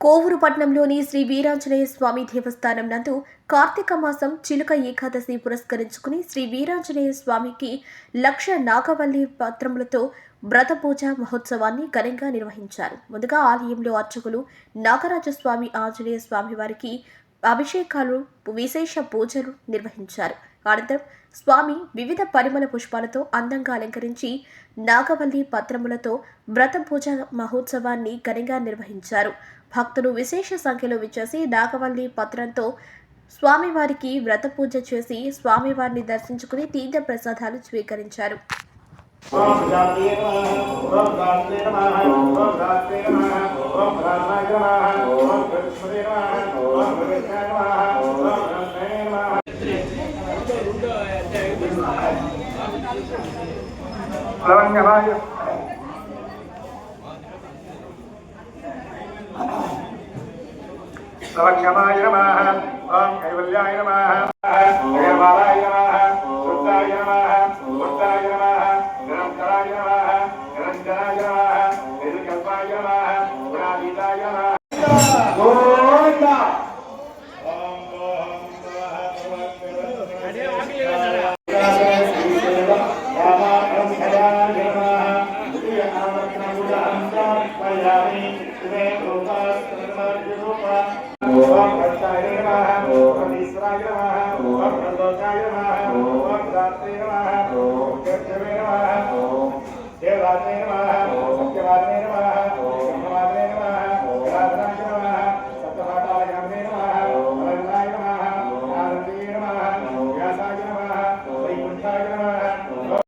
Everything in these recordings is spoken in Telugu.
కోవూరుపట్నంలోని శ్రీ వీరాంజనేయ స్వామి దేవస్థానం నందు కార్తీక మాసం చిలుక ఏకాదశి పురస్కరించుకుని శ్రీ వీరాంజనేయ స్వామికి లక్ష నాగవల్లి పత్రములతో వ్రత పూజ మహోత్సవాన్ని ఘనంగా నిర్వహించారు. ముందుగా ఆలయంలో అర్చకులు నాగరాజస్వామి ఆంజనేయ స్వామి వారికి అభిషేకాలు విశేష పూజలు నిర్వహించారు. అనంతరం స్వామి వివిధ పరిమళ పుష్పాలతో అందంగా అలంకరించి నాగవల్లి పత్రములతో వ్రత పూజ మహోత్సవాన్ని ఘనంగా నిర్వహించారు. భక్తులు విశేష సంఖ్యలో విచ్చేసి నాగవల్లి పత్రంతో స్వామివారికి వ్రత పూజ చేసి స్వామివారిని దర్శించుకుని తీర్థ ప్రసాదాలు స్వీకరించారు. జాతీయ నమః ఓం గాత్రే నమః గాత్రే నమః ఓం ప్రాణాయ నమః ఓం కృష్ణే నమః ఓం భగవతే నమః ఓం బ్రహ్మణే నమః. లవంగమాయ లవంగమాయ నమః. ఓం కైవల్యాయ నమః. నమః శుద్ధాయ నమః. నమః నిరంతరాయ నమః. నమః నిర్కల్పాయ నమః. గుణాతీతాయ నమః. గోవింద ఓం ఓం దేవాలయ నమః. నమః బ్రహ్మవాదనే నమః. జలాధరాయ నమః. నమః అనంతాయ నమః. ఆనందే నమః. వ్యాసాయ నమః. వైకుంఠాయ నమః.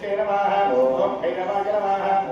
भैरवाः ॐ भैरवाय नमः